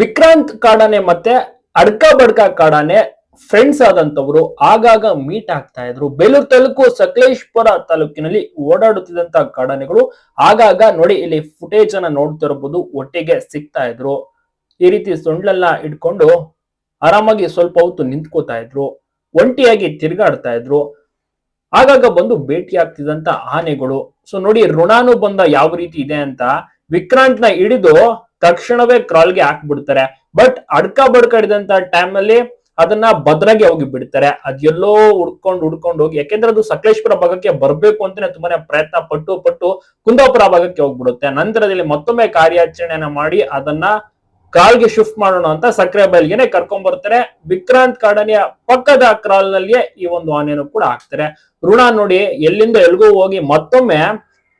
ವಿಕ್ರಾಂತ್ ಕಾಡಾನೆ ಮತ್ತೆ ಅಡ್ಕ ಬಡ್ಕ ಕಾಡಾನೆ ಫ್ರೆಂಡ್ಸ್ ಆದಂತವರು ಆಗಾಗ ಮೀಟ್ ಆಗ್ತಾ ಇದ್ರು. ಬೇಲೂರು ತಾಲೂಕು ಸಕಲೇಶ್ಪುರ ತಾಲೂಕಿನಲ್ಲಿ ಓಡಾಡುತ್ತಿದ್ದಂತ ಕಾಡಾನೆಗಳು ಆಗಾಗ ನೋಡಿ ಇಲ್ಲಿ ಫುಟೇಜ್ ಅನ್ನ ನೋಡ್ತಿರಬಹುದು ಒಟ್ಟಿಗೆ ಸಿಗ್ತಾ ಇದ್ರು. ಈ ರೀತಿ ಸೊಂಡ್ಲೆಲ್ಲ ಇಟ್ಕೊಂಡು ಆರಾಮಾಗಿ ಸ್ವಲ್ಪ ಹೊತ್ತು ನಿಂತ್ಕೋತಾ ಇದ್ರು. ಒಂಟಿಯಾಗಿ ತಿರುಗಾಡ್ತಾ ಇದ್ರು. ಆಗಾಗ ಬಂದು ಭೇಟಿ ಆಗ್ತಿದ್ದಂತ ಆನೆಗಳು. ಸೊ ನೋಡಿ ಋಣಾನುಬಂಧ ಯಾವ ರೀತಿ ಇದೆ ಅಂತ ವಿಕ್ರಾಂತ್ ಹಿಡಿದು ತಕ್ಷಣವೇ ಕ್ರಾಲ್ಗೆ ಹಾಕ್ಬಿಡ್ತಾರೆ. ಬಟ್ ಅಡ್ಕ ಬಡ್ಕ ಹಿಡಿದಂತ ಟೈಮ್ ಅಲ್ಲಿ ಅದನ್ನ ಭದ್ರಾಗಿ ಹೋಗಿ ಬಿಡ್ತಾರೆ. ಅದೆಲ್ಲೋ ಹುಡ್ಕೊಂಡು ಹುಡ್ಕೊಂಡು ಹೋಗಿ, ಯಾಕೆಂದ್ರೆ ಅದು ಸಕಲೇಶ್ಪುರ ಭಾಗಕ್ಕೆ ಬರ್ಬೇಕು ಅಂತಾನೆ ತುಂಬಾನೇ ಪ್ರಯತ್ನ ಪಟ್ಟು ಪಟ್ಟು ಕುಂದಾಪುರ ಭಾಗಕ್ಕೆ ಹೋಗ್ಬಿಡುತ್ತೆ. ನಂತರದಲ್ಲಿ ಮತ್ತೊಮ್ಮೆ ಕಾರ್ಯಾಚರಣೆಯನ್ನ ಮಾಡಿ ಅದನ್ನ ಕ್ರಾಲ್ಗೆ ಶಿಫ್ಟ್ ಮಾಡೋಣ ಅಂತ ಸಕ್ಕರೆ ಬೈಲ್ಗೆನೆ ಕರ್ಕೊಂಡ್ ಬರ್ತಾರೆ. ವಿಕ್ರಾಂತ್ ಕಾಡನೆಯ ಪಕ್ಕದ ಕ್ರಾಲ್ ನಲ್ಲಿಯೇ ಈ ಒಂದು ಆನೆಯನ್ನು ಕೂಡ ಹಾಕ್ತಾರೆ. ಋಣ ನೋಡಿ ಎಲ್ಲಿಂದ ಎಲ್ಗೂ ಹೋಗಿ ಮತ್ತೊಮ್ಮೆ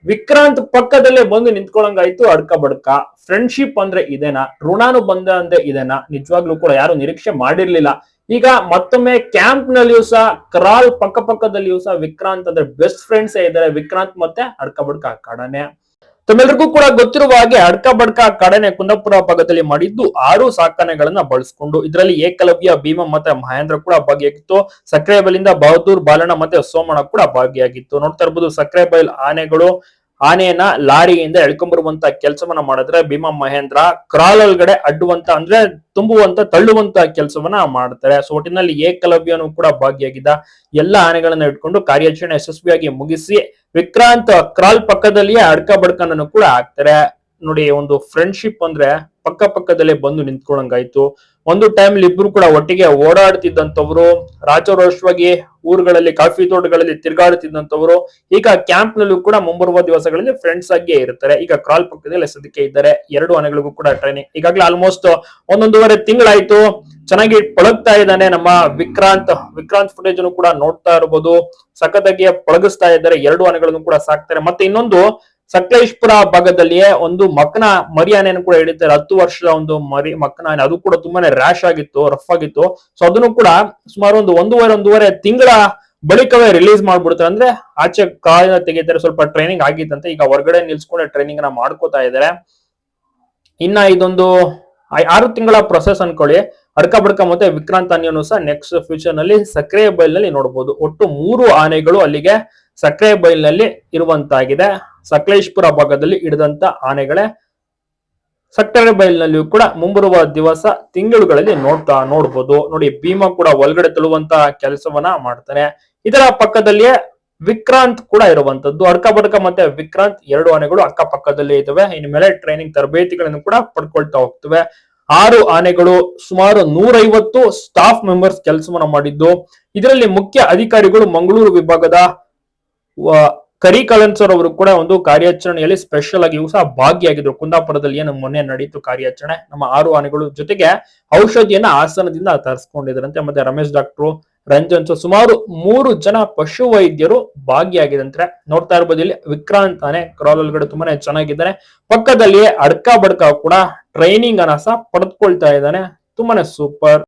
ವಿಕ್ರಾಂತ್ ಪಕ್ಕದಲ್ಲೇ ಬಂದು ನಿಂತ್ಕೊಳಂಗಾಯ್ತು, ಅಡ್ಕ ಬಡ್ಕ. ಫ್ರೆಂಡ್ಶಿಪ್ ಅಂದ್ರೆ ಇದೇನಾ? ಋಣಾನು ಬಂದ ಅಂದ್ರೆ ಇದೇನಾ? ನಿಜವಾಗ್ಲೂ ಕೂಡ ಯಾರು ನಿರೀಕ್ಷೆ ಮಾಡಿರ್ಲಿಲ್ಲ. ಈಗ ಮತ್ತೊಮ್ಮೆ ಕ್ಯಾಂಪ್ ನಲ್ಲಿಯೂ ಸಹ ಕ್ರಾಲ್ ಪಕ್ಕ ಪಕ್ಕದಲ್ಲಿಯೂ ಸಹ ವಿಕ್ರಾಂತ್ ಅಂದ್ರೆ ಬೆಸ್ಟ್ ಫ್ರೆಂಡ್ಸ್ ಇದ್ದಾರೆ. ವಿಕ್ರಾಂತ್ ಮತ್ತೆ ಅಡ್ಕ ಬಡ್ಕ ಕಾಡನೆ. ತಮ್ಮೆಲ್ಲರಿಗೂ ಕೂಡ ಗೊತ್ತಿರುವ ಹಾಗೆ ಅಡ್ಕ ಬಡ್ಕ ಕಡನೆ ಕುಂದಾಪುರ ಭಾಗದಲ್ಲಿ ಮಾಡಿದ್ದು ಆರು ಸಾಕಣೆಗಳನ್ನ ಬಳಸಿಕೊಂಡು ಇದರಲ್ಲಿ ಏಕಲವ್ಯ, ಭೀಮ ಮತ್ತೆ ಮಹೇಂದ್ರ ಕೂಡ ಭಾಗಿಯಾಗಿತ್ತು. ಸಕ್ಕರೆ ಬೈಲಿಂದ ಬಹದ್ದೂರ್ ಬಾಲಣ್ಣ ಮತ್ತೆ ಸೋಮಣ್ಣ ಕೂಡ ಭಾಗಿಯಾಗಿತ್ತು. ನೋಡ್ತಾ ಇರ್ಬೋದು ಸಕ್ಕರೆ ಬೈಲ್ ಆನೆಗಳು ಆನೆಯನ್ನ ಲಾರಿಯಿಂದ ಎಳ್ಕೊಂಬರುವಂತ ಕೆಲಸವನ್ನ ಮಾಡಿದ್ರೆ ಭೀಮ ಮಹೇಂದ್ರ ಕ್ರಾಲ್ ಒಳಗಡೆ ಅಡ್ಡುವಂತ ಅಂದ್ರೆ ತುಂಬುವಂತ ತಳ್ಳುವಂತ ಕೆಲಸವನ್ನ ಮಾಡ್ತಾರೆ. ಸೊ ಒಟ್ಟಿನಲ್ಲಿ ಏಕಲವ್ಯನು ಕೂಡ ಭಾಗಿಯಾಗಿದ್ದ ಎಲ್ಲ ಆನೆಗಳನ್ನ ಇಟ್ಕೊಂಡು ಕಾರ್ಯಾಚರಣೆ ಯಶಸ್ವಿಯಾಗಿ ಮುಗಿಸಿ ವಿಕ್ರಾಂತ್ ಕ್ರಾಲ್ ಪಕ್ಕದಲ್ಲಿಯೇ ಅಡ್ಕ ಬಡ್ಕನನ್ನು ಕೂಡ ಹಾಕ್ತಾರೆ. ನೋಡಿ, ಒಂದು ಫ್ರೆಂಡ್ಶಿಪ್ ಅಂದ್ರೆ ಪಕ್ಕ ಪಕ್ಕದಲ್ಲೇ ಬಂದು ನಿಂತ್ಕೊಳ್ಳಂಗಾಯ್ತು ಒಂದು ಟೈಮ್ ಇಬ್ರು ಕೂಡ ಒಟ್ಟಿಗೆ ಓಡಾಡ್ತಿದ್ದಂಥವ್ರು, ರಾಜರೋಷವಾಗಿ ಊರುಗಳಲ್ಲಿ, ಕಾಫಿ ತೋಟಗಳಲ್ಲಿ ತಿರುಗಾಡುತ್ತಿದ್ದಂಥವ್ರು ಈಗ ಕ್ಯಾಂಪ್ ನಲ್ಲೂ ಕೂಡ ಮುಂಬರುವ ದಿವಸಗಳಲ್ಲಿ ಫ್ರೆಂಡ್ಸ್ ಆಗಿಯೇ ಇರ್ತಾರೆ. ಈಗ ಕ್ರಾಲ್ ಪಕ್ಕದಲ್ಲಿ ಸದ್ಯಕ್ಕೆ ಇದ್ದಾರೆ. ಎರಡು ಆನೆಗಳಿಗೂ ಕೂಡ ಟ್ರೈನಿಂಗ್ ಈಗಾಗಲೇ ಆಲ್ಮೋಸ್ಟ್ ಒಂದೊಂದೂವರೆ ತಿಂಗಳಾಯ್ತು. ಚೆನ್ನಾಗಿ ಪಳಗ್ತಾ ಇದ್ದಾನೆ ನಮ್ಮ ವಿಕ್ರಾಂತ್. ವಿಕ್ರಾಂತ್ ಫುಟೇಜ್ ಅನ್ನು ಕೂಡ ನೋಡ್ತಾ ಇರಬಹುದು ಸಖತ್ತಾಗಿ ಪಳಗಿಸ್ತಾ ಇದ್ದಾರೆ. ಎರಡು ಆನೆಗಳನ್ನು ಕೂಡ ಸಾಕ್ತಾರೆ. ಮತ್ತೆ ಇನ್ನೊಂದು ಸಕಲೇಶ್ಪುರ ಭಾಗದಲ್ಲಿಯೇ ಒಂದು ಮಕ್ಕನ ಮರಿಯಾನೆಯನ್ನು ಕೂಡ ಹಿಡಿತಾರೆ. ಹತ್ತು ವರ್ಷದ ಒಂದು ಮರಿ ಮಕ್ಕನ ಅದು ಕೂಡ ತುಂಬಾನೇ ರ್ಯಾಶ್ ಆಗಿತ್ತು ರಫ್ ಆಗಿತ್ತು. ಸೊ ಅದನ್ನು ಕೂಡ ಸುಮಾರು ಒಂದು ಒಂದೂವರೆ ಒಂದೂವರೆ ತಿಂಗಳ ಬಳಿಕವೇ ರಿಲೀಸ್ ಮಾಡ್ಬಿಡ್ತಾರೆ. ಅಂದ್ರೆ ಆಚೆ ಕಾಲಿನ ತೆಗಿತಾರೆ ಸ್ವಲ್ಪ ಟ್ರೈನಿಂಗ್ ಆಗಿತ್ತಂತೆ. ಈಗ ಹೊರಗಡೆ ನಿಲ್ಸ್ಕೊಂಡೆ ಟ್ರೈನಿಂಗ್ನ ಮಾಡ್ಕೋತಾ ಇದ್ದಾರೆ. ಇನ್ನ ಇದೊಂದು ಆರು ತಿಂಗಳ ಪ್ರೊಸೆಸ್ ಅನ್ಕೊಳ್ಳಿ. ಅಡ್ಕ ಬಡ್ಕ ಮತ್ತೆ ವಿಕ್ರಾಂತ್ ಆನೆಯನ್ನು ಸಹ ನೆಕ್ಸ್ಟ್ ಫ್ಯೂಚರ್ನಲ್ಲಿ ಬೈಲ್ನಲ್ಲಿ ನೋಡಬಹುದು ಒಟ್ಟು ಮೂರು ಆನೆಗಳು ಅಲ್ಲಿಗೆ ಸಕ್ರೆ ಬೈಲ್ನಲ್ಲಿ ಇರುವಂತಾಗಿದೆ. ಸಕಲೇಶ್ಪುರ ಭಾಗದಲ್ಲಿ ಹಿಡಿದಂತ ಆನೆಗಳೇ ಸಕ್ಕರೆ ಬೈಲ್ನಲ್ಲಿಯೂ ಕೂಡ ಮುಂಬರುವ ದಿವಸ ತಿಂಗಳುಗಳಲ್ಲಿ ನೋಡ್ತಾ ನೋಡ್ಬೋದು. ನೋಡಿ, ಭೀಮ ಕೂಡ ಒಳಗಡೆ ತಳ್ಳುವಂತ ಕೆಲಸವನ್ನ ಮಾಡ್ತಾನೆ. ಇದರ ಪಕ್ಕದಲ್ಲಿಯೇ ವಿಕ್ರಾಂತ್ ಕೂಡ ಇರುವಂತದ್ದು. ಅಡ್ಕ ಮತ್ತೆ ವಿಕ್ರಾಂತ್ ಎರಡು ಆನೆಗಳು ಅಕ್ಕಪಕ್ಕದಲ್ಲಿ ಇದ್ದವೆ. ಇದಾವೆ ಇನ್ನು ಮೇಲೆ ಟ್ರೈನಿಂಗ್ ತರಬೇತಿಗಳನ್ನು ಕೂಡ ಪಡ್ಕೊಳ್ತಾ ಹೋಗ್ತವೆ. ಆರು ಆನೆಗಳು ಸುಮಾರು ನೂರೈವತ್ತು ಸ್ಟಾಫ್ ಮೆಂಬರ್ಸ್ ಕೆಲಸವನ್ನ ಮಾಡಿದ್ದು. ಇದರಲ್ಲಿ ಮುಖ್ಯ ಅಧಿಕಾರಿಗಳು ಮಂಗಳೂರು ವಿಭಾಗದ ಕರಿಕಳನ್ ಸರ್ ಅವರು ಕೂಡ ಒಂದು ಕಾರ್ಯಾಚರಣೆಯಲ್ಲಿ ಸ್ಪೆಷಲ್ ಆಗಿ ಸಹ ಭಾಗಿಯಾಗಿದ್ರು. ಕುಂದಾಪುರದಲ್ಲಿ ಏನು ಮೊನ್ನೆ ನಡೆಯಿತು ಕಾರ್ಯಾಚರಣೆ. ನಮ್ಮ ಆರು ಆನೆಗಳು ಜೊತೆಗೆ ಔಷಧಿಯನ್ನ ಆಸನದಿಂದ ತರಿಸ್ಕೊಂಡಿದ್ರಂತೆ. ಮತ್ತೆ ರಮೇಶ್ ಡಾಕ್ಟ್ರು ರಂಜನ್ ಸೊ ಸುಮಾರು ಮೂರು ಜನ ಪಶು ವೈದ್ಯರು ಭಾಗಿಯಾಗಿದಂತೆ ನೋಡ್ತಾ ಇರ್ಬೋದು ಇಲ್ಲಿ ವಿಕ್ರಾಂತ್ ಆನೆ ಕ್ರಾಲ್ ಒಳಗಡೆ ತುಂಬಾನೇ ಚೆನ್ನಾಗಿದ್ದಾನೆ ಪಕ್ಕದಲ್ಲಿಯೇ ಅಡ್ಕ ಬಡ್ಕ ಕೂಡ ಟ್ರೈನಿಂಗ್ ಅನ್ನ ಸಹ ಪಡೆದುಕೊಳ್ತಾ ಇದ್ದಾನೆ. ತುಂಬಾನೇ ಸೂಪರ್